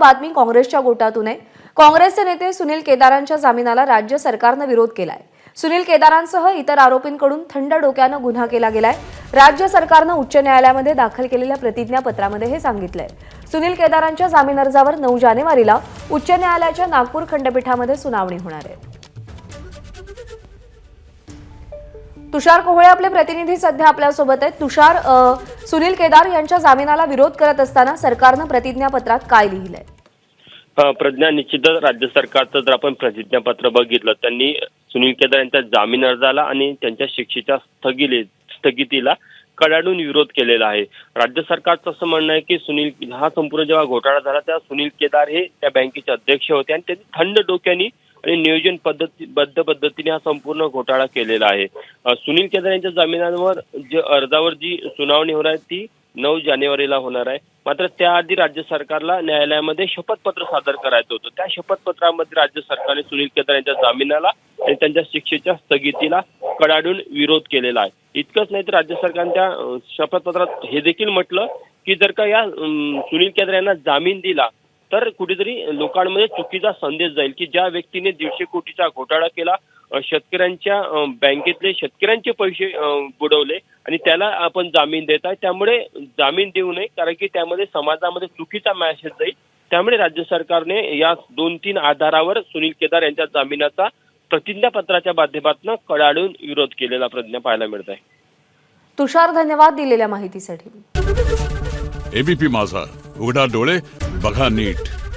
बातमी काँग्रेसच्या गोटातून आहे. काँग्रेसचे नेते सुनील केदारांच्या जामिनाला राज्य सरकारनं विरोध केलाय. सुनील केदारांसह इतर आरोपींकडून थंड डोक्यानं गुन्हा केला गेलाय. राज्य सरकारनं उच्च न्यायालयामध्ये दाखल केलेल्या प्रतिज्ञापत्रामध्ये हे सांगितलंय. सुनील केदारांच्या जामीन अर्जावर नऊ जानेवारीला उच्च न्यायालयाच्या नागपूर खंडपीठामध्ये सुनावणी होणार आहे. तुषार कोहळे आपले प्रतिनिधी सध्या आपल्यासोबत आहेत. तुषार सुनील केदार यांच्या जामिनाला विरोध करत असताना सरकारनं प्रतिज्ञापत्रात काय लिहिलंय? प्रज्ञा निश्चितच राज्य सरकारचं जर आपण प्रतिज्ञापत्र बघितलं त्यांनी सुनील केदार यांच्या जामीन अर्जाला आणि त्यांच्या शिक्षेच्या स्थगिले स्थगितीला कडाडून विरोध केलेला आहे. राज्य सरकारचं असं म्हणणं आहे की सुनील हा संपूर्ण जेव्हा घोटाळा झाला तेव्हा सुनील केदार हे त्या बँकेचे अध्यक्ष होते आणि त्यांनी थंड डोक्याने आणि नियोजन पद्धती बद्ध पद्धतीने हा संपूर्ण घोटाळा केलेला आहे. सुनील केदार यांच्या जामिनांवर जे अर्जावर जी सुनावणी होणार आहे ती नऊ जानेवारीला होणार आहे. मात्र त्याआधी राज्य सरकारला न्यायालयामध्ये शपथपत्र सादर करायचं होतं. त्या शपथपत्रामध्ये राज्य सरकारने सुनील केदार यांच्या जामिनाला आणि त्यांच्या शिक्षेच्या स्थगितीला कडाडून विरोध केलेला आहे. इतकंच नाही तर राज्य सरकारने त्या शपथपत्रात हे देखील म्हटलं की जर का या सुनील केदार यांना जामीन दिला तर कुठेतरी लोकांमध्ये चुकीचा संदेश जाईल की ज्या व्यक्तीने दीडशे कोटीचा घोटाळा केला शेतकऱ्यांच्या बँकेतले शेतकऱ्यांचे पैसे बुडवले आणि त्याला आपण जामीन देत आहे त्यामुळे जामीन देऊ नये कारण की त्यामध्ये समाजामध्ये चुकीचा मॅसेज जाईल. त्यामुळे राज्य सरकारने या दोन तीन आधारावर सुनील केदार यांच्या जामिनाचा प्रतिज्ञापत्राच्या माध्यमातून कडाडून विरोध केलेला प्रज्ञा पाहायला मिळत आहे. तुषार धन्यवाद दिलेल्या माहितीसाठी. एबीपी माझा. उघडा डोळे बघा नीट.